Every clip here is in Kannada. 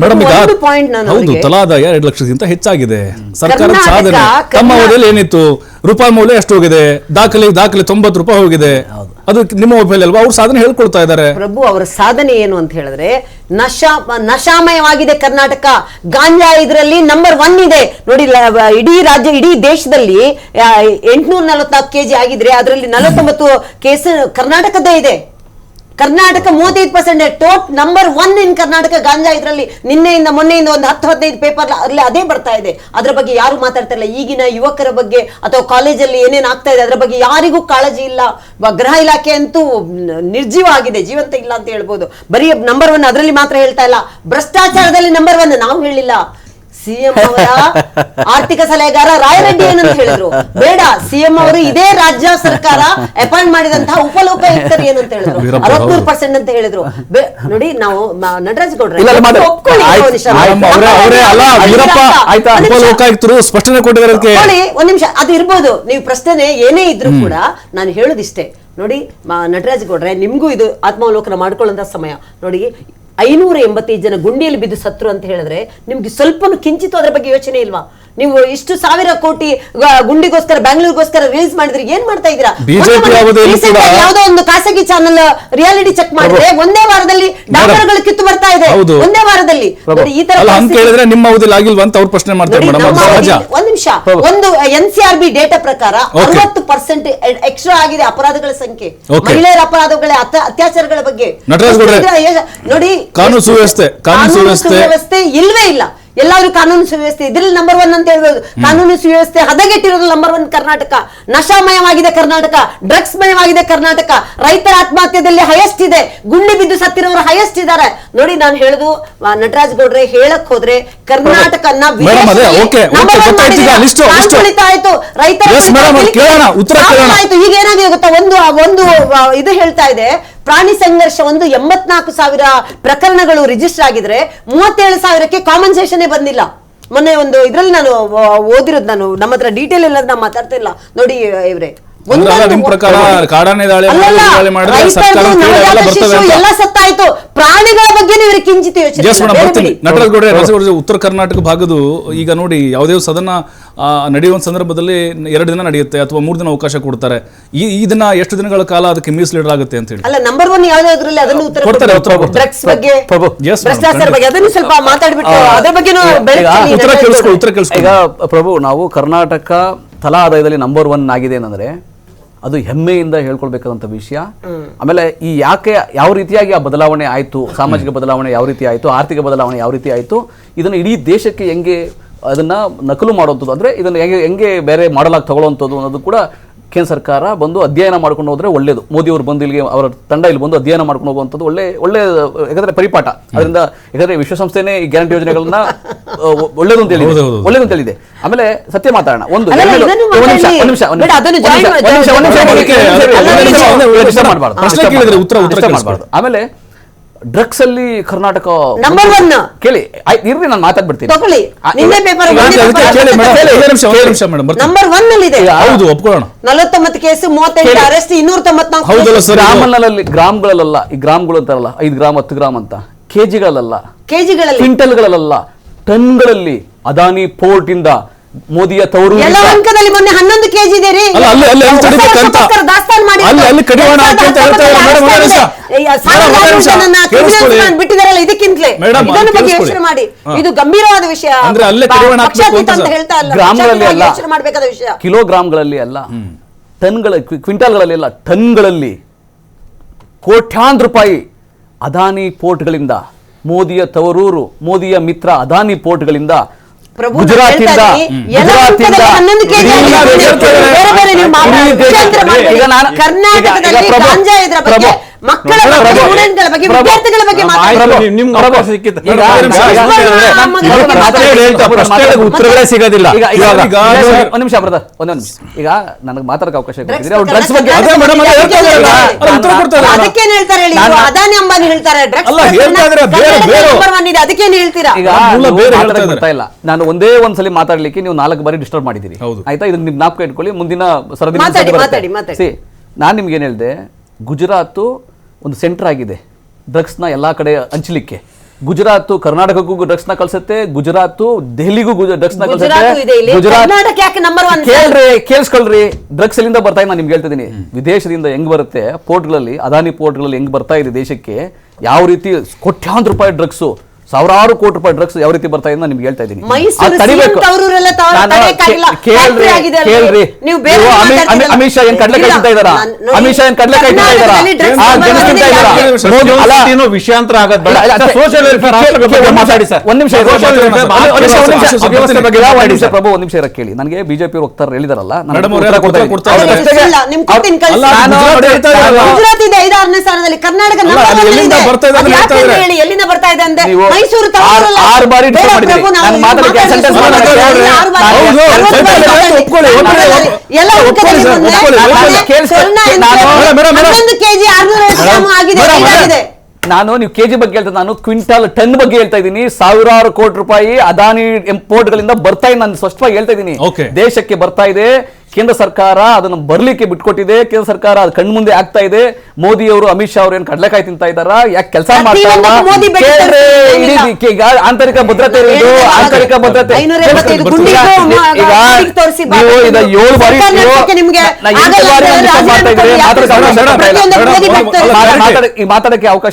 ಮೇಡಮ್ ಈಗ ಒಂದು ನಾನು ಹೌದು ಅವ್ರಿಗೆ- ತಲಾದಾಯ ಎರಡು ಲಕ್ಷಕ್ಕಿಂತ ಹೆಚ್ಚಾಗಿದೆ. ಸರ್ಕಾರದ ಕರ್ನಾಟಕ- ಸಾಧನೆ. ತಮ್ಮ ಕರ್ನಾ- ಅವಧಿಯಲ್ಲಿ ಏನಿತ್ತು? ರೂಪಾಯಿ ಮೌಲ್ಯ ಎಷ್ಟು ಹೋಗಿದೆ? ದಾಖಲೆ ದಾಖಲೆ ತೊಂಬತ್ತು ರೂಪಾಯಿ ಹೋಗಿದೆ. ಅದು ನಿಮ್ಮ ಮೊಬೈಲ್ ಅಲ್ವಾ? ಅವ್ರು ಸಾಧನೆ ಹೇಳ್ಕೊಳ್ತಾ ಇದ್ದಾರೆ. ಪ್ರಭು ಅವರ ಸಾಧನೆ ಏನು ಅಂತ ಹೇಳಿದ್ರೆ ನಶಾ ನಶಾಮಯವಾಗಿದೆ ಕರ್ನಾಟಕ. ಗಾಂಜಾ ಇದರಲ್ಲಿ ನಂಬರ್ ಒನ್ ಇದೆ. ನೋಡಿ ಲ- ಇಡೀ ರಾಜ್ಯ ಇಡೀ ದೇಶದಲ್ಲಿ ಎಂಟುನೂರ ನಲವತ್ನಾಲ್ಕು ಕೆಜಿ ಆಗಿದ್ರೆ ಅದರಲ್ಲಿ ನಲವತ್ತೊಂಬತ್ತು ಕೇಸ್ ಕರ್ನಾಟಕದ್ದೇ ಇದೆ. ಕರ್ನಾಟಕ ಮೂವತ್ತೈದು percent top number one in Karnataka ಗಾಂಜಾ ಇದರಲ್ಲಿ, ನಿನ್ನೆಯಿಂದ ಮೊನ್ನೆಯಿಂದ ಒಂದು ಹತ್ತು ಹದಿನೈದು ಪೇಪರ್ ಅಲ್ಲಿ ಅದೇ ಬರ್ತಾ ಇದೆ. ಅದ್ರ ಬಗ್ಗೆ ಯಾರು ಮಾತಾಡ್ತಾ ಇಲ್ಲ. ಈಗಿನ ಯುವಕರ ಬಗ್ಗೆ ಅಥವಾ ಕಾಲೇಜಲ್ಲಿ ಏನೇನು ಆಗ್ತಾ ಇದೆ, ಅದ್ರ ಬಗ್ಗೆ ಯಾರಿಗೂ ಕಾಳಜಿ ಇಲ್ಲ. ಗೃಹ ಇಲಾಖೆ ಅಂತೂ ನಿರ್ಜೀವ ಆಗಿದೆ, ಜೀವಂತ ಇಲ್ಲ ಅಂತ ಹೇಳ್ಬೋದು. ಬರೀ ನಂಬರ್ ಒನ್ ಅದರಲ್ಲಿ ಮಾತ್ರ ಹೇಳ್ತಾ ಇಲ್ಲ. ಭ್ರಷ್ಟಾಚಾರದಲ್ಲಿ ನಂಬರ್ ಒನ್ ನಾವು ಹೇಳಿಲ್ಲ. ಸಿಎಂ ಅವರ ಆರ್ಥಿಕ ಸಲಹೆಗಾರ ರಾಯರೆಡ್ಡಿ ಏನಂತ ಹೇಳಿದ್ರು. ಬೇಡ ಸಿಎಂ ಅವರು ಇದೇ ರಾಜ್ಯ ಸರ್ಕಾರ ಅಪಾಯಿಂಟ್ ಮಾಡಿದಂತಹ ಉಪಲೋಕಾಯುಕ್ತರು ಏನಂತ ಹೇಳಿದ್ರು. ಅರವತ್ಮೂರು. ಪರ್ಸೆಂಟ್ ಅಂತ ಹೇಳಿದ್ರು. ನೋಡಿ ನಾವು ನಟರಾಜ್ ಗೌಡ್ರೆ ಸ್ಪಷ್ಟನೆ ಒಂದ್ ನಿಮಿಷ. ಅದು ಇರ್ಬೋದು. ನೀವು ಪ್ರಶ್ನೆ ಏನೇ ಇದ್ರು ಕೂಡ ನಾನು ಹೇಳುದಿಷ್ಟೇ. ನೋಡಿ ನಟರಾಜ್ ಗೌಡ್ರೆ ನಿಮ್ಗೂ ಇದು ಆತ್ಮಾವಲೋಕನ ಮಾಡ್ಕೊಳ್ಳುವಂತ ಸಮಯ. ನೋಡಿ ಐನೂರ ಎಂಬತ್ತೈದು ಜನ ಗುಂಡಿಯಲ್ಲಿ ಬಿದ್ದು ಸತ್ರು ಅಂತ ಹೇಳಿದ್ರೆ ನಿಮ್ಗೆ ಸ್ವಲ್ಪ ಕಿಂಚಿತ್ತು ಅದರ ಬಗ್ಗೆ ಯೋಚನೆ ಇಲ್ವಾ? ನೀವು ಇಷ್ಟು ಸಾವಿರ ಕೋಟಿ ಗುಂಡಿಗೋಸ್ಕರ ಬ್ಯಾಂಗ್ಳೂರ್ಗೋಸ್ಕರ ರಿಲೀಸ್ ಮಾಡಿದ್ರೆ ಏನ್ ಮಾಡ್ತಾ ಆಗಿ ಯಾವುದೋ ಒಂದು ಖಾಸಗಿ ಚಾನಲ್ ರಿಯಾಲಿಟಿ ಚೆಕ್ ಮಾಡಿದ್ರೆ ಒಂದೇ ವಾರದಲ್ಲಿ ಡಾಕ್ಟರ್ಗಳು ಕಿತ್ತು ಬರ್ತಾ ಇದೆ. ಒಂದೇ ವಾರದಲ್ಲಿ. ಈ ತರ ನಿಮ್ಮ ಅವಧಿಯಲ್ಲಿ ಆಗಿಲ್ವಾ ಅಂತ ಅವ್ರು ಪ್ರಶ್ನೆ ಮಾಡ್ತಾರೆ ಒಂದ್ ನಿಮಿಷ. ಒಂದು N C R B data ಪ್ರಕಾರ ಅರವತ್ತು ಪರ್ಸೆಂಟ್ ಎಕ್ಸ್ಟ್ರಾ ಆಗಿದೆ ಅಪರಾಧಗಳ ಸಂಖ್ಯೆ. ಮಹಿಳೆಯರ ಅಪರಾಧಗಳ ಅತ್ಯಾಚಾರಗಳ ಬಗ್ಗೆ. ನೋಡಿ ಕಾನೂನು ಸುವ್ಯವಸ್ಥೆ, ಕಾನೂನು ಸುವ್ಯವಸ್ಥೆ ಇಲ್ವೇ ಇಲ್ಲ. ಎಲ್ಲಾದ್ರೂ ಕಾನೂನು ಸುವ್ಯವಸ್ಥೆ ಇದ್ರಲ್ಲಿ ನಂಬರ್ ಒನ್ ಅಂತ ಹೇಳ್ಬೋದು. ಕಾನೂನು ಸುವ್ಯವಸ್ಥೆ ಹದಗೆಟ್ಟಿರೋದು ನಂಬರ್ ಒನ್ ಕರ್ನಾಟಕ. ನಶಾಮಯವಾಗಿದೆ ಕರ್ನಾಟಕ. ಡ್ರಗ್ಸ್ ಮಯವಾಗಿದೆ ಕರ್ನಾಟಕ. ರೈತರ ಆತ್ಮಹತ್ಯೆದಲ್ಲಿ ಹೈಯೆಸ್ಟ್ ಇದೆ ಗುಂಡಿ ಬಿದ್ದು ಸತ್ತಿರೋರು ಹೈಯೆಸ್ಟ್ ಇದ್ದಾರೆ ನೋಡಿ ನಾನು ಹೇಳುದು ನಟರಾಜ್ ಗೌಡ್ರೆ ಹೇಳಕ್ ಹೋದ್ರೆ ಕರ್ನಾಟಕ ಆಯ್ತು. ರೈತರ ಈಗ ಏನಾಗಿದೆ ಗೊತ್ತಾ? ಒಂದು ಒಂದು ಇದು ಹೇಳ್ತಾ ಇದೆ. ಪ್ರಾಣಿ ಸಂಘರ್ಷ ಒಂದು ಎಂಬತ್ನಾಲ್ಕು ಸಾವಿರ ಪ್ರಕರಣಗಳು ರಿಜಿಸ್ಟರ್ ಆಗಿದ್ರೆ ಮೂವತ್ತೇಳು ಸಾವಿರಕ್ಕೆ ಕಾಮನ್ಸೇಷನ್ ಬಂದಿಲ್ಲ. ಮೊನ್ನೆ ಒಂದು ಇದ್ರಲ್ಲಿ ನಾನು ಓದಿರೋದು ನಾನು. ನಮ್ಮ ಹತ್ರ ಡೀಟೇಲ್ ಎಲ್ಲ ನಾನು ಮಾತಾಡ್ತಿಲ್ಲ. ನೋಡಿ ಇವ್ರೆ. ಎಲ್ಲ ಸತ್ತಾಯ್ತು. ಪ್ರಾಣಿಗಳ ಬಗ್ಗೆ ನೀವು ಕಿಂಚಿತ ಯೋಚನೆ ಉತ್ತರ ಕರ್ನಾಟಕ ಭಾಗದು ಈಗ ನೋಡಿ ಯಾವುದೇ ಸದನ ನಡೆಯುವ ಸಂದರ್ಭದಲ್ಲಿ ಎರಡು ದಿನ ನಡೆಯುತ್ತೆ ಅಥವಾ ಮೂರು ದಿನ ಅವಕಾಶ ಕೊಡ್ತಾರೆ. ಈ ದಿನ ಎಷ್ಟು ದಿನಗಳ ಕಾಲ ಅದಕ್ಕೆ ಮೀಸಲಿಡಲಾಗುತ್ತೆ ಅಂತ ಹೇಳಿ. ಅಲ್ಲ ನಂಬರ್ ಒನ್ ಯಾವ್ದಾದ್ರಲ್ಲಿ ಅದನ್ನು ಉತ್ತರ ಕೊಡ್ತಾರೆ, ಉತ್ತರ ಕೊಡ್ತಾರೆ. ಡ್ರಗ್ಸ್ ಬಗ್ಗೆ ಭ್ರಷ್ಟಾಚಾರ ಬಗ್ಗೆ ಅದನ್ನು ಸ್ವಲ್ಪ ಮಾತಾಡ್ಬಿಟ್ಟು ಅದ್ರ ಬಗ್ಗೆ ಉತ್ತರ ಕೇಳಿಸ್ಕೊ ಉತ್ತರ ಕೇಳಿಸ್ಕೊ. ಈಗ ಪ್ರಭು ನಾವು ಕರ್ನಾಟಕ ತಲಾ ಆದಾಯದಲ್ಲಿ ನಂಬರ್ ಒನ್ ಆಗಿದೆ ಏನಂದ್ರೆ ಅದು ಹೆಮ್ಮೆಯಿಂದ ಹೇಳ್ಕೊಳ್ಬೇಕಾದಂಥ ವಿಷಯ. ಆಮೇಲೆ ಈ ಯಾಕೆ ಯಾವ ರೀತಿಯಾಗಿ ಆ ಬದಲಾವಣೆ ಆಯಿತು ಸಾಮಾಜಿಕ ಬದಲಾವಣೆ ಯಾವ ರೀತಿ ಆಯಿತು ಆರ್ಥಿಕ ಬದಲಾವಣೆ ಯಾವ ರೀತಿ ಆಯಿತು ಇದನ್ನು ಇಡೀ ದೇಶಕ್ಕೆ ಹೆಂಗೆ ಅದನ್ನ ನಕಲು ಮಾಡುವಂಥದ್ದು ಅಂದ್ರೆ ಇದನ್ನು ಹೆಂಗೆ ಹೆಂಗೆ ಬೇರೆ ಮಾಡಲಾಗಿ ತಗೊಳ್ಳುವಂಥದ್ದು ಅನ್ನೋದು ಕೂಡ ಕೇಂದ್ರ ಸರ್ಕಾರ ಬಂದು ಅಧ್ಯಯನ ಮಾಡ್ಕೊಂಡು ಹೋದ್ರೆ ಒಳ್ಳೇದು. ಮೋದಿ ಅವರು ಬಂದು ಇಲ್ಲಿಗೆ ಅವರ ತಂಡ ಇಲ್ಲಿ ಬಂದು ಅಧ್ಯಯನ ಮಾಡ್ಕೊಂಡು ಹೋಗುವಂಥದ್ದು ಒಳ್ಳೆ ಒಳ್ಳೆ ಯಾಕಂದ್ರೆ ಪರಿಪಾಠ. ಅದರಿಂದ ಯಾಕಂದ್ರೆ ವಿಶ್ವಸಂಸ್ಥೆನೇ ಈ ಗ್ಯಾರಂಟಿ ಯೋಜನೆಗಳನ್ನ ಒಳ್ಳೇದು ಅಂತ ಹೇಳಿದೆ. ಒಳ್ಳೇದು ಅಂತ ಹೇಳಿದೆ. ಆಮೇಲೆ ಸತ್ಯ ಮಾತಾಡೋಣ. ಒಂದು ನಿಮಿಷ ಮಾಡಬಾರ್ದು. ಆಮೇಲೆ ಡ್ರಗ್ಸ್ ಅಲ್ಲಿ ಕರ್ನಾಟಕ ನಂಬರ್. ಕೇಳಿ ಇರ್ರಿ ನಾನು ಮಾತಾಡ್ಬಿಡ್ತೀನಿ. ನಂಬರ್ ಒನ್ ಅಲ್ಲಿ ಇದೆ ಹೌದು ಒಪ್ಕೊಳ್ಳೋಣ. ನಲವತ್ತೊಂಬತ್ತು ಕೇಸ್ ಮೂವತ್ತೆಂಟು. ಅರೆಸ್ಟ್ ಇನ್ನೂರ ತೊಂಬತ್ನಾಲ್ಕು ಹೌದಲ್ಲ ಸರ್ ಗ್ರಾಮ್ಗಳಲ್ಲ ಈ ಗ್ರಾಮ್ಗಳು ಅಂತಾರಲ್ಲ ಐದು ಗ್ರಾಮ್ ಹತ್ತು ಗ್ರಾಮ್ ಅಂತ. ಕೆಜಿಗಳಲ್ಲ ಕೆಜಿಗಳಲ್ಲಿ. ಕ್ವಿಂಟಲ್ಗಳಲ್ಲ ಟನ್ಗಳಲ್ಲಿ ಅದಾನಿ ಪೋರ್ಟ್ ಇಂದ ಮೋದಿಯ ತವರು ಎಲ್ಲ ಅಂಕದಲ್ಲಿ ಮೊನ್ನೆ ಹನ್ನೊಂದು ಕೆಜಿ ಇದೆ ರೀ. ಅಲ್ಲ, ಅಲ್ಲ ಅಲ್ಲಿ- ಅಲ್ಲಿ ಹೊಸ ದಾಸ್ತಾನು ಮಾಡಿ ಅಲ್ಲಿ- ಅಲ್ಲಿ ಕಡಿವಾಣ ಅಂತ. ಮೇಡಮ್, ಒಂದೇ ನಿಮಿಷ. ಬಿಟ್ಟಿದಾರಲ್ಲ ಇದಕ್ಕಿಂತಲೇ. ಇದನ್ನ ಬಗ್ಗೆ ಯೋಚನೆ ಮಾಡಿ. ಇದು ಗಂಭೀರವಾದ ವಿಷಯ. ಅಂದ್ರೆ ಅಲ್ಲೇ ಅಂತ ಹೇಳ್ತಾ ಇಲ್ಲ ಗ್ರಾಮಗಳಲ್ಲಿ ಅಲ್ಲ. ಯೋಚನೆ ಮಾಡಬೇಕಾದ ವಿಷಯ. ಕಿಲೋಗ್ರಾಮ್ಗಳಲ್ಲಿ ಅಲ್ಲ. ಟನ್ಗಳ ಕ್ವಿ- ಕ್ವಿಂಟಾಲ್ಗಳಲ್ಲಿ ಅಲ್ಲ ಟನ್ಗಳಲ್ಲಿ ಕೋಟ್ಯಾಂತರ ರೂಪಾಯಿ ಅದಾನಿ ಪೋರ್ಟ್ಗಳಿಂದ ಮೋದಿಯ ತವರೂರು ಮೋದಿಯ ಮಿತ್ರ ಅದಾನಿ ಪೋರ್ಟ್ಗಳಿಂದ ಗುಜರಾತಿಂದ ಗುಜರಾತಿಂದ ಕರ್ನಾಟಕದಲ್ಲಿ ಮಕ್ಕಳ ಬಗ್ಗೆ, ಸ್ಟೂಡೆಂಟ್ಗಳ ವಿದ್ಯಾರ್ಥಿಗಳ. ಉತ್ತರಗಳೇ ಸಿಗೋದಿಲ್ಲ. ಒಂದ್ ನಿಮಿಷ ಬ್ರದರ್ ಒಂದೇ ನಿಮಿಷ. ಈಗ ನನಗೆ ಮಾತಾಡಕ್ಕೆ ಅವಕಾಶ ಡ್ರಗ್ಸ್ ಬಗ್ಗೆ. ಅದಕ್ಕೇನ್ ಹೇಳ್ತಾರೆ ಹೇಳಿ? ಅದಾನಿ ಅಂಬಾನಿ ಹೇಳ್ತಾರೆ. ಡ್ರಗ್ಸ್ ಅದಕ್ಕೇನ್ ಇಲ್ಲ. ನಾನು ಒಂದೇ ಒಂದ್ಸಲಿ ಮಾತಾಡ್ಲಿಕ್ಕೆ ನೀವು ನಾಲ್ಕು ಬಾರಿ ಡಿಸ್ಟರ್ಬ್ ಮಾಡಿದೀರಿ ಆಯ್ತಾ? ಇದನ್ನ ನಿಮ್ ನಾಪ್ಕ ಇಟ್ಕೊಳ್ಳಿ. ಮುಂದಿನ ಸರದಿ ಮಾತಾಡಿ, ಮಾತಾಡಿ, ಮಾತಾಡಿ. See, ನಾನ್ ನಿಮ್ಗೆ ಏನ್ ಹೇಳಿದೆ? ಗುಜರಾತ್ ಒಂದು ಸೆಂಟರ್ ಆಗಿದೆ. ಡ್ರಗ್ಸ್ನ ಎಲ್ಲಾ ಕಡೆ ಹಂಚಲಿಕ್ಕೆ. ಗುಜರಾತ್ ಕರ್ನಾಟಕಕ್ಕೂ ಡ್ರಗ್ಸ್ನ ಕಳ್ಸುತ್ತೆ ಗುಜರಾತ್ ದೆಹಲಿಗೂ ಡ್ರಗ್ಸ್ನ one? ಕೇಳ್ರಿ ಕೇಳಿಸ್ಕೊಳ್ರಿ. ಡ್ರಗ್ಸ್ ಎಲ್ಲಿಂದ ಬರ್ತಾ ನಾನು ನಿಮ್ಗೆ ಹೇಳ್ತಿದ್ದೀನಿ. ವಿದೇಶದಿಂದ ಹೆಂಗ್ ಬರುತ್ತೆ ಪೋರ್ಟ್ಗಳಲ್ಲಿ ಅದಾನಿ ಪೋರ್ಟ್ಗಳಲ್ಲಿ ಹೆಂಗ್ ಬರ್ತಾ ಇದೆ ದೇಶಕ್ಕೆ ಯಾವ ರೀತಿ ಕೋಟ್ಯಾಂತರ ರೂಪಾಯಿ ಡ್ರಗ್ಸ್ ಸಾವಿರಾರು ಕೋಟಿ ರೂಪಾಯಿ ಡ್ರಗ್ಸ್ ಯಾವ ರೀತಿ ಬರ್ತಾ ಇದೆ ನಿಮ್ಗೆ ಹೇಳ್ತಾ ಇದ್ದೀನಿ ಅಮಿತ್ ಶಾ ಏನ್ ಕಡಲೆ ಕಾಯ್ತಾ ತಿಂತಾ ಇದಾರಾ ಅಮಿತ್ ಶಾ ಏನ್ ಕಡ್ಲೆ ಕಾಯ್ತಾ ತಿಂತಾ ಇದಾರಾ ಏನೋ ವಿಷಯಾಂತರ ಆಗೋದ್ ಬೇಡ ಸೋಷಿಯಲ್ ವೆಲ್ಫೇರ್ ಮಾತಾಡಿ ಸರ್ ಒಂದ್ ನಿಮಿಷ ಸರ್. ಪ್ರಭು ಒಂದ್ ನಿಮಿಷ ಇರ ಕೇಳಿ ನನಗೆ ಬಿಜೆಪಿ ವಕ್ತಾರರು ಹೇಳಿದಾರಲ್ಲ ಕರ್ನಾಟಕ ಎಲ್ಲಿಂದ. ಬರ್ತಾ ಇದೆ ಅಂತ ಮೈಸೂರು ಆರು ಬಾರಿ ನಾನು ಕೆಜಿ ಆಗಿದೆ ನೀವು ಕೆಜಿ ಬಗ್ಗೆ ಹೇಳ್ತಾ ನಾನು ಕ್ವಿಂಟಲ್ ಟನ್ ಬಗ್ಗೆ ಹೇಳ್ತಾ ಇದ್ದೀನಿ. ಸಾವಿರಾರು ಕೋಟಿ ರೂಪಾಯಿ ಅದಾನಿ ಇಂಪೋರ್ಟ್ ಗಳಿಂದ ಬರ್ತಾ ಇದೆ ನಾನು ಸ್ಪಷ್ಟವಾಗಿ ಹೇಳ್ತಾ ಇದ್ದೀನಿ. ದೇಶಕ್ಕೆ ಬರ್ತಾ ಇದೆ. ಕೇಂದ್ರ ಸರ್ಕಾರ ಅದನ್ನು ಬರಲಿಕ್ಕೆ ಬಿಟ್ಕೊಟ್ಟಿದೆ. ಕೇಂದ್ರ ಸರ್ಕಾರ ಅದು ಕಣ್ಮುಂದೆ ಆಗ್ತಾ ಇದೆ. ಮೋದಿ ಅವರು ಅಮಿತ್ ಶಾ ಅವರು ಏನು ಕಡಲೆಕಾಯಿ ತಿಂತಾ ಇದಾರ ಯಾಕೆ ಕೆಲಸ ಮಾಡ್ತಾ ಈಗ ಆಂತರಿಕ ಭದ್ರತೆ ಇರೋದು ಆಂತರಿಕ ಭದ್ರತೆ. ಏಳು ಬಾರಿ ಮಾತಾಡಕ್ಕೆ ಅವಕಾಶ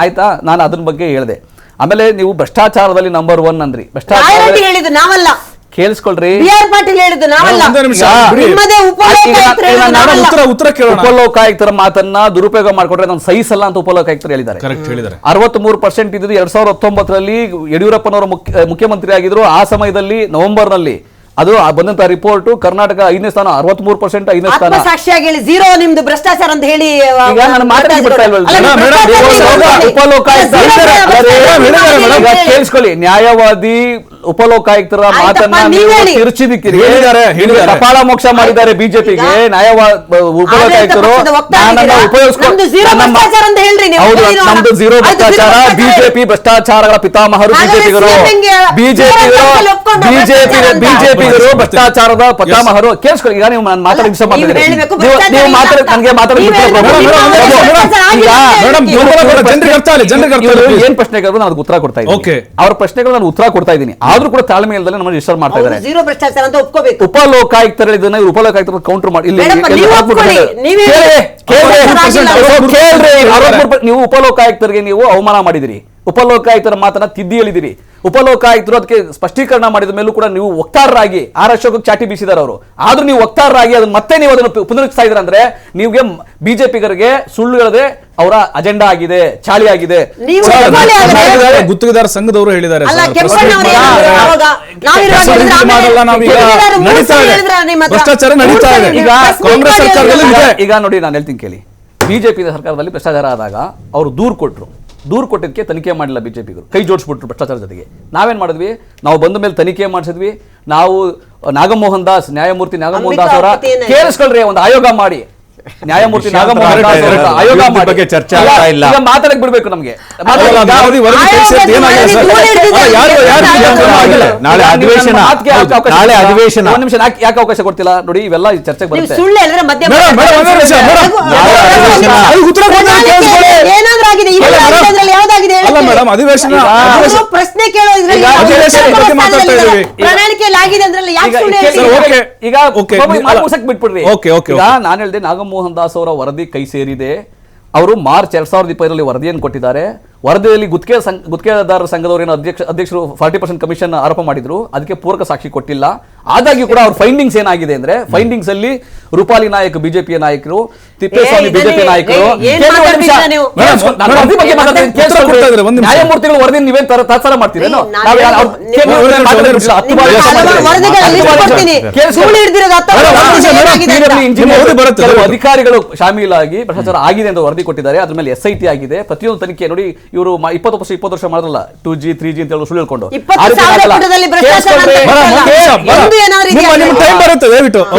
ಆಯ್ತ್- ನಾನು ಅದ್ರ ಬಗ್ಗೆ ಹೇಳಿದೆ. ಆಮೇಲೆ ನೀವು ಭ್ರಷ್ಟಾಚಾರದಲ್ಲಿ ನಂಬರ್ ಒನ್ ಅಂದ್ರಿ. ಭ್ರಷ್ಟಾಚಾರ ಕೇಳಿಸ್ಕೊಳ್ರಿ. ಬಿ ಆರ್ ಪಾಟೀಲ್ ಹೇಳಿದ್ದು ನಾವಲ್ಲ. ಒಂದೇ ನಿಮಿಷ, ಬಿಡಿ. ನಿಮ್ಮದೇ ಉಪಲೋಕಾಯುಕ್ತರು ಈಗ- ಈಗ ಹೇಳಿದ್ದು ನಾವಲ್ಲ. ಉತ್ತರ ಉತ್ತರ ಕೇಳೋಣ. ಉಪಲೋಕಾಯುಕ್ತರ ಮಾತನ್ನ ದುರುಪಯೋಗ ಮಾಡ್ಕೊಂಡ್ರೆ ನಾನು ಸಹಿಸಲ್ಲ ಅಂತ ಉಪಲೋಕಾಯುಕ್ತರು ಹೇಳಿದ್ದಾರೆ. ಕರೆಕ್ಟ್ ಹೇಳಿದ್ದಾರೆ. ಅರವತ್ಮೂರು ಪರ್ಸೆಂಟ್ ಇದ್ದು ಎರಡ್ ಸಾವಿರದ ಹತ್ತೊಂಬತ್ತರಲ್ಲಿ ಯಡಿಯೂರಪ್ಪನವರು ಮುಖ್ಯ ಮುಖ್ಯಮಂತ್ರಿ ಆಗಿದ್ರು ಆ ಸಮಯದಲ್ಲಿ ನವೆಂಬರ್ನಲ್ಲಿ ಅದು ಆ ಬಂದಂತ ರಿಪೋರ್ಟ್ ಕರ್ನಾಟಕ ಐದನೇ ಸ್ಥಾನ ಅರವತ್ಮೂರು ಪರ್ಸೆಂಟ್ ಐದನೇ ಸ್ಥಾನ. ಆತ್ಮಸಾಕ್ಷಿಯಾಗಿ ಹೇಳಿ ಝೀರೋ ನಿಮ್ದು ಭ್ರಷ್ಟಾಚಾರ ಅಂತ ಹೇಳಿ ಆ, ಈಗ ನಾನು ಇಲ್ವಲ್ಲ ಅಲ್ಲ, ಮೇಡಮ್, ಭ್ರಷ್ಟಾಚಾರ ಮೇಡಮ್. ಉಪಲೋಕಾಯುಕ್ತ ನ್ಯಾಯವಾದಿ ನಮ್ದು ಮಾತನ್ನ ನನ್ನ ಕಪಾಳ ಮೋಕ್ಷ ಮಾಡಿದ್ದಾರೆ ಬಿಜೆಪಿಗೆ. ಹೇಳಿ ನೋಡೋಣ. ನಮ್ದು zero ಭ್ರಷ್ಟಾಚಾರ. ಬಿಜೆಪಿ ಭ್ರಷ್ಟಾಚಾರಗಳ ಪಿತಾಮಹರು ಬಿಜೆಪಿಗರು ಬಿಜೆಪಿ ಬಿಜೆಪಿಗರು ಬಿಜೆಪಿ ಬಿಜೆಪಿಗರು ಭ್ರಷ್ಟಾಚಾರದ ಪಿತಾಮಹರು. ಕೇಳಿಸ್ಕೊಳ್ಳಿ ಈಗ ನೀವು ನಾನು ಮಾತಾಡಿ. ನೀವು ಮಾತಾಡಿ ನನಗೆ ಮಾತಾಡಿ. ಏನ್ ಪ್ರಶ್ನೆ ಕೇಳಿದ್ರು ನಾನು ಉತ್ತರ ಕೊಡ್ತಾ ಇದ್ದೀನಿ. ಅವ್ರ ಪ್ರಶ್ನೆಗಳು ನಾನು ಉತ್ತರ ಕೊಡ್ತಾ ಇದ್ದೀನಿ. ಆದ್ರೂ ಕೂಡ ತಾಳ್ಮೆ ಇಲ್ಲದೆ ನಮ್ಮನ್ನು ಡಿಸ್ಟರ್ಬ್ ಮಾಡ್ತಾ ಇದ್ದಾರೆ. ಜೀರೋ ಭ್ರಷ್ಟಾಚಾರ ಅಂತ ಒಪ್ಕೋಬೇಕು. ಉಪಲೋಕಾಯುಕ್ತರು ಇದನ್ನ ಇವ್ರು ಉಪಲೋಕಾಯುಕ್ತರು ಕೌಂಟರ್ ಮಾಡಿ. ಇಲ್ಲಿ ನೀವು ಒಪ್ಕೊಳ್ಳಿ. ಕೇಳಿ. ನೀವೇ ಕೇಳಿ, ಕೇಳಿ, ಅರವತ್ತು ಕೇಳ್ರಿ, ಕೇಳ್ರಿ, ಅರವತ್ಮೂರು ಪರ್- ನೀವು ಉಪಲೋಕಾಯುಕ್ತರಿಗೆ ನೀವು ಅವಮಾನ ಮಾಡಿದಿರಿ. ಉಪಲೋಕಾಯುಕ್ತರ ಮಾತನ್ನ ತಿದ್ದಿ ಹೇಳಿದಿರಿ. ಉಪಲೋಕಾಯುಕ್ತರು ಅದಕ್ಕೆ ಸ್ಪಷ್ಟೀಕರಣ ಮಾಡಿದ ಮೇಲೂ ಕೂಡ ನೀವು ವಕ್ತಾರರಾಗಿ ಆರ್ ಅಶೋಕ್ ಚಾಟಿ ಬೀಸಿದಾರೆ ಅವರು. ಆದ್ರೂ ನೀವು ವಕ್ತಾರರಾಗಿ ಅದನ್ನ ಮತ್ತೆ ನೀವು ಅದನ್ನು ಪುನರುಚ್ಛಿಸ್ತಾ ಇದ್ರ ಅಂದ್ರೆ ನೀವುಗೆ ಬಿಜೆಪಿಗರಿಗೆ ಸುಳ್ಳು ಹೇಳದೆ ಅವರ ಅಜೆಂಡಾ ಆಗಿದೆ ಚಾಳಿ ಆಗಿದೆ. ಗುತ್ತಿಗೆದಾರ ಸಂಘದವರು ಹೇಳಿದ್ದಾರೆ. ಭ್ರಷ್ಟಾಚಾರ ನಡೀತಾ ಇದೆ. ಈಗ ಕಾಂಗ್ರೆಸ್ ಸರ್ಕಾರದಲ್ಲಿ ಇದೆ. ಈಗ ನೋಡಿ ನಾನು ಹೇಳ್ತೀನಿ ಕೇಳಿ. ಬಿಜೆಪಿ ಸರ್ಕಾರದಲ್ಲಿ ಭ್ರಷ್ಟಾಚಾರ ಆದಾಗ ಅವರು ದೂರು ಕೊಟ್ರು. ದೂರು ಕೊಟ್ಟಿದ್ದಕ್ಕೆ ತನಿಖೆ ಮಾಡಿಲ್ಲ ಬಿಜೆಪಿಗರು. ಕೈ ಜೋಡಿಸ್ಬಿಟ್ರು ಭ್ರಷ್ಟಾಚಾರ ಜೊತೆಗೆ. ನಾವೇನು ಮಾಡಿದ್ವಿ? ನಾವು ಬಂದ ಮೇಲೆ ತನಿಖೆ ಮಾಡಿಸಿದ್ವಿ. ನಾವು ನಾಗಮೋಹನ್ ದಾಸ್ ನ್ಯಾಯಮೂರ್ತಿ ನಾಗಮೋಹನ್ ದಾಸ್ ಅವರ ಕೇಳಿಸ್ಕೊಳ್ರಿ ಒಂದು ಆಯೋಗ ಮಾಡಿ. ನ್ಯಾಯಮೂರ್ತಿ ನಾಗಮೋಹನ್ ದಾಸ್ ಅವರ ಆಯೋಗ ಬಗ್ಗೆ ಚರ್ಚೆ ಆಗ್ತಾ ಇಲ್ಲ. ಈಗ ಮಾತಾಡಕ್ ಬಿಡ್ಬೇಕು ನಮ್ಗೆ. ನಾಳೆ ಅಧಿವೇಶನ. ನಾಳೆ ಅಧಿವೇಶನ. ಒಂದ್ ನಿಮಿಷ ಯಾಕೆ ಯಾಕೆ ಅವಕಾಶ ಕೊಡ್ತಿಲ್ಲ ನೋಡಿ ಇವೆಲ್ಲ ಚರ್ಚೆಗೆ ಬರುತ್ತೆ. ಏನಾದ್ರೂ ಆಗಿದೆ ಅಲ್ಲ. ಮೇಡಮ್ ಅಧಿವೇಶನ ಅಧಿವೇಶನ- ಅವರು ಪ್ರಶ್ನೆ ಕೇಳೋ ಇದ್ರಲ್ಲಿ ಈಗ ಬಗ್ಗೆ ಮಾತಾಡ್ತಾ. ಪ್ರಣಾಳಿಕೆಯಲ್ಲಿ ಆಗಿದೆ ಅಂದ್ರಲ್ಲ ಯಾಕೆ ಸುಳ್ಳು ಹೇಳ್ತೀರಾ? ಸರ್. ಈಗ ನೀವು- ಮಾತು. ಬಿಟ್ಬಿಡ್ರಿ ಓಕೆ, ಓಕೆ, ಈಗ. ನಾನು ಹೇಳಿದೆ ನಾಗಮೋಹನ್ ದಾಸ್ ಅವರ ವರದಿ ಕೈ ಸೇರಿದೆ ಅವರು ಮಾರ್ಚ್ ಎರಡ್ ಸಾವಿರದ ಇಪ್ಪತ್ತರಲ್ಲಿ ವರದಿಯನ್ನು ಕೊಟ್ಟಿದ್ದಾರೆ ವರದಿಯಲ್ಲಿ ಗುತ್ತಿಗೆ ಸಂಘ ಗುತ್ತಿಗೆದಾರರ ಸಂಘದವರು ಏನು ಅಧ್ಯಕ್ಷ ಅಧ್ಯಕ್ಷರು ಫಾರ್ಟಿ ಪರ್ಸೆಂಟ್ ಕಮಿಷನ್ ಆರೋಪ ಮಾಡಿದ್ರು ಅದಕ್ಕೆ ಪೂರಕ ಸಾಕ್ಷಿ ಕೊಟ್ಟಿಲ್ಲ ಆದಾಗ್ಯೂ ಕೂಡ ಅವ್ರ ಫೈಂಡಿಂಗ್ಸ್ ಏನಾಗಿದೆ ಅಂದ್ರೆ ಫೈಂಡಿಂಗ್ಸ್ ಅಲ್ಲಿ ರೂಪಾಲಿ ನಾಯಕ್ ಬಿಜೆಪಿಯ ನಾಯಕರು ತಿಪ್ಪೇಸ್ವಾಮಿ ಬಿಜೆಪಿ ನಾಯಕರು ನೀವು? ನ್ಯಾಯಮೂರ್ತಿಗಳು ವರದಿ ನೀವೇನ್ ತರ ತಾತ್ಸಾರ ಮಾಡ್ತೀರ ನಾವು ನೀವು-. ಅಧಿಕಾರಿಗಳು ಶಾಮೀಲಾಗಿ ಭ್ರಷ್ಟಾಚಾರ ಆಗಿದೆ ಅಂತ ವರದಿ ಕೊಟ್ಟಿದ್ದಾರೆ ಅದ್ರ ಮೇಲೆ ಎಸ್ ಐ ಟಿ ಆಗಿದೆ ಪ್ರತಿಯೊಂದು ತನಿಖೆ ನೋಡಿ ಇವರು ಇಪ್ಪತ್ತು ವರ್ಷ ಇಪ್ಪತ್ತು ವರ್ಷ ಮಾಡಿದ್ರಲ್ಲ ಟೂ ಜಿ ತ್ರೀ ಜಿ ಅಂತ ಹೇಳಿ ಸುಳ್ಳು ಹೇಳ್ಕೊಂಡು.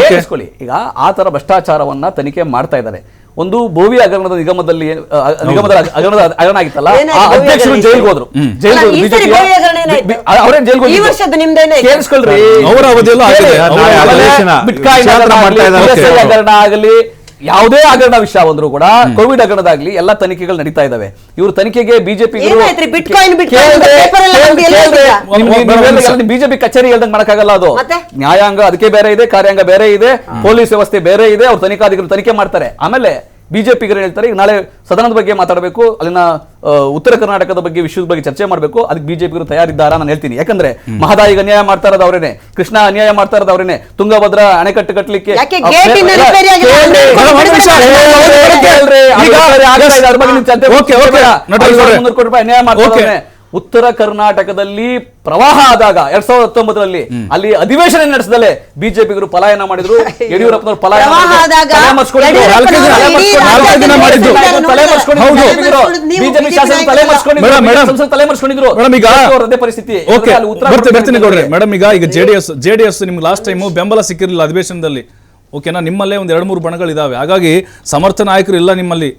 ಕೇಳಿಸ್ಕೊಳ್ಳಿ. ಈಗ ಆ ತರ ಭ್ರಷ್ಟಾಚಾರವನ್ನ ತನಿಖೆ ಮಾಡ್ತಾ ಇದ್ದಾರೆ. ಒಂದು ಭೋವಿ ಹಗರಣದ ನಿಗಮದಲ್ಲಿ ನಿಗಮದ ಹಗರಣದ ಹಗರಣ ಆಗಿತ್ತಲ್ಲ ಅಧ್ಯಕ್ಷರು ಜೈಲ್ಗೆ ಹೋದ್ರು. ಜೈಲ್ಗೆ ಅಲ್ಲ, ಹೋದ್ರು ಸರಿ BJP ಯ- ಭೋವಿ ಹಗರಣ ಏನಾಯ್ತು? ಬಿ- ಬಿ- ಅವರೇ ಜೈಲ್ಗೆ ನಿಮ್ದೇನಾಯ್ತು? ಕೇಳಿಸ್ಕೊಳ್ರಿ ಅವರ ಅವಧಿಯಲ್ಲೂ ಹಗರಣ ಆಗ್ಲಿ, ಯಾವುದೇ ಹಗರಣ ವಿಷಯ ಬಂದ್ರು ಕೂಡ ಕೋವಿಡ್ ಹಗರಣದಾಗ್ಲಿ ಎಲ್ಲ ತನಿಖೆಗಳು ನಡೀತಾ ಇದಾವೆ. ಇವರು ತನಿಖೆಗೆ ಬಿಜೆಪಿ ಬಿಜೆಪಿ ಕಚೇರಿ ಹೇಳ್ದಂಗ್ ಮಾಡಕ್ಕಾಗಲ್ಲ ಅದು. ಮತ್ತೆ? ನ್ಯಾಯಾಂಗ ಅದಕ್ಕೆ ಬೇರೆ ಇದೆ ಕಾರ್ಯಾಂಗ ಬೇರೆ ಇದೆ ಪೊಲೀಸ್ ವ್ಯವಸ್ಥೆ ಬೇರೆ ಇದೆ ಅವ್ರು ತನಿಖಾಧಿಕಾರಿ ತನಿಖೆ ಮಾಡ್ತಾರೆ. ಆಮೇಲೆ ಬಿಜೆಪಿಗರು ಹೇಳ್ತಾರೆ ಈಗ ನಾಳೆ ಸದನದ ಬಗ್ಗೆ ಮಾತಾಡಬೇಕು ಅಲ್ಲಿನ ಉತ್ತರ ಕರ್ನಾಟಕದ ಬಗ್ಗೆ ವಿಷಯದ ಬಗ್ಗೆ ಚರ್ಚೆ ಮಾಡಬೇಕು ಅದಕ್ಕೆ ಬಿಜೆಪಿಗರು ತಯಾರಿದ್ದಾರಾ ನಾನು ಹೇಳ್ತೀನಿ. ಯಾಕಂದ್ರೆ ಮಹದಾಯಿಗೆ ಅನ್ಯಾಯ ಮಾಡ್ತಾ ಇರೋದು ಅವರೇನೆ ಕೃಷ್ಣ ಅನ್ಯಾಯ ಮಾಡ್ತಾ ಇರೋದು ಅವರೇನೆ ತುಂಗಭದ್ರಾ ಅಣೆಕಟ್ಟು ಕಟ್ಟಲಿಕ್ಕೆ. ರೂಪಾಯಿ ಅನ್ಯಾಯ ಮಾಡ್ತಾ ಓಕೆ. ಇದ್ದಾನೆ. ಉತ್ತರ ಕರ್ನಾಟಕದಲ್ಲಿ ಪ್ರವಾಹ ಆದಾಗ ಎರಡ್ ಸಾವಿರದ ಹತ್ತೊಂಬತ್ತರಲ್ಲಿ ಅಲ್ಲಿ ಅಧಿವೇಶನ ನಡೆಸದಲ್ಲೇ ಬಿಜೆಪಿಗರು ಪಲಾಯನ ಮಾಡಿದ್ರು ಯಡಿಯೂರಪ್ಪನವರು ಪಲಾಯನ ಮಾಡಿದ್ರು. ಆದಾಗ ತಲೆ ಪರಿಸ್ಥಿತಿ. ಮೇಡಮ್ ಈಗ ಈಗ ಜೆಡಿಎಸ್ ಜೆಡಿಎಸ್ ನಿಮ್ಗೆ ಲಾಸ್ಟ್ ಟೈಮ್ ಬೆಂಬಲ ಸಿಕ್ಕಿರಲಿಲ್ಲ ಅಧಿವೇಶನದಲ್ಲಿ. ಓಕೆನಾ ನಿಮ್ಮಲ್ಲೇ ಒಂದ್ ಎರಡ್ ಮೂರು ಬಣಗಳಿದಾವೆ. ಹಾಗಾಗಿ ಸಮರ್ಥ ನಾಯಕರು ಇಲ್ಲ ನಿಮ್ಮಲ್ಲಿ.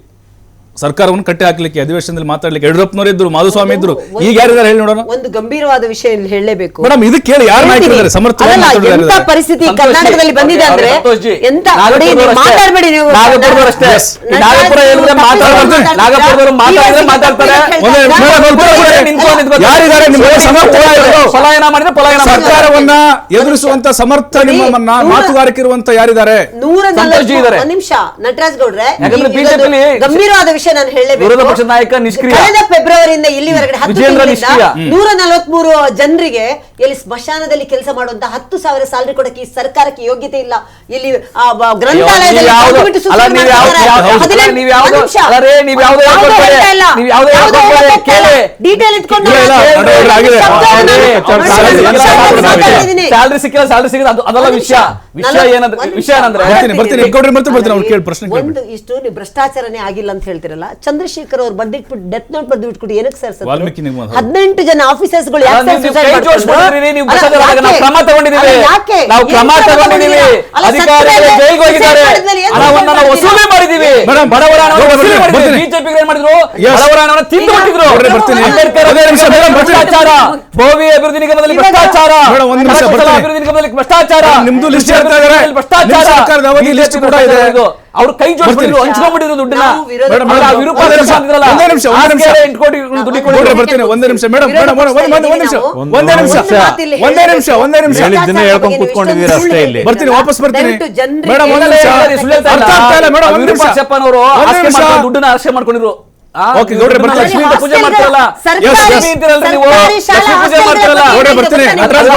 ಸರ್ಕಾರವನ್ನು ಕಟ್ಟಿ ಹಾಕ್ಲಿಕ್ಕೆ ಅಧಿವೇಶನದಲ್ಲಿ ಮಾತಾಡ್ಲಿಕ್ಕೆ ಯಡಿಯೂರಪ್ಪನವರು ಇದ್ರು ಮಾಧುಸ್ವಾಮಿ ಇದ್ರು ಈಗ ಯಾರಿದ್ದಾರೆ ಹೇಳಿ ನೋಡೋಣ? ಒಂದು ಗಂಭೀರವಾದ ವಿಷಯ ಇಲ್ಲಿ ಹೇಳಲೇಬೇಕು. ಮೇಡಮ್ ಇದು ಕೇಳಿ ಯಾರು ನಾಯಕರಿದ್ದಾರೆ ಸಮರ್ಥ ಪರಿಸ್ಥಿತಿ ಕರ್ನಾಟಕದಲ್ಲಿ ಬಂದಿದೆ ಅಂದ್ರೆ. ಎಂತ ಮಾತಾಡಬೇಡಿ ನೋಡಿ ನೀವು ನಾಗಪುರ ಮಾತಾಡ್ತಾರೆ. ಪಲಾಯನ ಮಾಡಿದ್ರೆ ಪಲಾಯನ ಸರ್ಕಾರವನ್ನ ಎದುರಿಸುವಂತ ಸಮರ್ಥ ನಿಮ್ಮನ್ನ ಮಾತುಗಾರಿಕೆ ಇರುವಂತ ಯಾರಿದ್ದಾರೆ? ನಿಮಿಷ ನಟರಾಜ್ ಗೌಡ್ರೆ ಗಂಭೀರವಾದ ವಿಷಯ ನಾನು ಹೇಳಲೇಬೇಕು. ವಿರೋಧ ಪಕ್ಷದ ನಾಯಕ ನಿಷ್ಕ್ರಿಯ. ಕಳೆದ ಫೆಬ್ರವರಿಯಿಂದ ಇಲ್ಲಿವರೆಗೆ. ನೂರ ನಲವತ್ಮೂರು ಜನರಿಗೆ ಇಲ್ಲಿ ಸ್ಮಶಾನದಲ್ಲಿ ಕೆಲಸ ಮಾಡುವಂತ ಹತ್ತು ಸಾವಿರ ಸ್ಯಾಲರಿ ಕೊಡಕ್ಕೆ ಈ ಸರ್ಕಾರಕ್ಕೆ ಯೋಗ್ಯತೆ ಇಲ್ಲ. ಇಲ್ಲಿ ಗ್ರಂಥಾಲಯದಲ್ಲಿ ಸ್ಯಾಲರಿ ಸಿಕ್ಕಿಲ್ಲ ಸ್ಯಾಲ್ರಿ ಸಿಕ್ಕಿಲ್ಲ. ಅದು ಅದಲ್ಲ ವಿಷಯ. ವಿಷಯ ಏನಂದ್ರೆ ವಿಷಯ ಏನಂದ್ರೆ ಬರ್ತೀನಿ, ಬರ್ತೀನಿ. ಗೌಡ್ರೆ ಬರ್ತೀನಿ, ಬರ್ತೀನಿ. ಅವ್ರು ಕೇಳಿ ಪ್ರಶ್ನೆ ಒಂದು ಇಷ್ಟು ನೀವು ಭ್ರಷ್ಟಾಚಾರನೇ ಆಗಿಲ್ಲ ಅಂತ ಹೇಳ್ತಿರಲ್ಲ ಚಂದ್ರಶೇಖರ್ ಅವ್ರು ಬಂದಿಟ್ಬಿಟ್ಟು ಡೆತ್ ನೋಟ್ ಬರೆದು ಬಿಟ್ಬಿಟ್ಟು ಏನಕ್ಕೆ ಸರ್. ಹದಿನೆಂಟು ಜನ ಆಫೀಸರ್ಸ್ಗಳು ಕ್ರಮ ತಗೊಂಡಿದ್ದೀವಿ. ನಾವು ಕ್ರಮ ತಗೊಂಡಿದ್ದೀವಿ. ಅಧಿಕಾರಿಗಳು ಜೈಲ್ಗೆ ಹೋಗಿದ್ದಾರೆ. ಹಣವನ್ನ ನಾವು ವಸೂಲಿ ಮಾಡಿದೀವಿ ಬಡವರ ಹಣವನ್ನು ವಸೂಲಿ ಮಾಡಿದ್ದೀವಿ. ಏನ್ ಮಾಡಿದ್ರು. ಬಡವರ ಹಣವನ್ನು ತಿಂದು ಬಿಟ್ಟಿದ್ರು ಬರ್ತೀನಿ. ಅಂಬೇಡ್ಕರ್ ಭ್ರಷ್ಟಾಚಾರ. ಭೋವಿ ಅಭಿವೃದ್ಧಿ ನಿಗಮದಲ್ಲಿ ಭ್ರಷ್ಟಾಚಾರ. ಅಭಿವೃದ್ಧಿ ನಿಗಮದಲ್ಲಿ ಭ್ರಷ್ಟಾಚಾರ. ನಿಮ್ದು. ಅಭಿವೃದ್ಧಿ ಭ್ರಷ್ಟಾಚಾರ. list ಕೂಡ ಇದೆ. ಅವ್ರು ಕೈ ಜೋಡಿಸ್ಬಿಟ್ಟಿದ್ರು. ಹಂಚ್ಕೊಂಡ್ಬಿಟ್ಟಿದ್ರು ದುಡ್ಡನ್ನ. ಬರ್ತೀನಿ ಒಂದೇ ನಿಮಿಷ ಮೇಡಮ್ ಮೇಡಮ್ ಒಂದೇ ಒಂದೇ ಒಂದೇ ನಿಮಿಷ ಒಂದೇ ನಿಮಿಷ ಒಂದು ನಿಮಿಷ ಒಂದೇ ನಿಮಿಷ. ಹೇಳಿದ್ದನ್ನೇ ಹೇಳ್ಕೊಂಡು ಕೂತ್ಕೊಂಡಿದ್ದೀರಾ ಅಷ್ಟೇ ಇಲ್ಲಿ. ಬರ್ತೀನಿ ವಾಪಸ್ ಬರ್ತೀನಿ. ಮೇಡಮ್ ಒಂದೇ ನಿಮಿಷ. ದುಡ್ಡನ್ನ ಆಸ್ತಿ ಮಾಡ್ಕೊಂಡಿದ್ರು. ಓಕೆ, ದುಡ್ಡನ್ನ ಬರ್ತೀನಿ. ಲಕ್ಷ್ಮೀ ಅಂತ ಪೂಜೆ ಮಾಡ್ತಾರಲ್ಲ? ಸರ್ಕಾರಿ- ಶಾಲೆ yes. ಲಕ್ಷ್ಮೀ ನೀವು. ಲಕ್ಷ್ಮೀ ಪೂಜೆ ಮಾಡ್ತಾರಲ್ಲ? ನೋಡ್ರಿ ಬರ್ತೀನಿ. ಅದ್ರಲ್ಲಿ?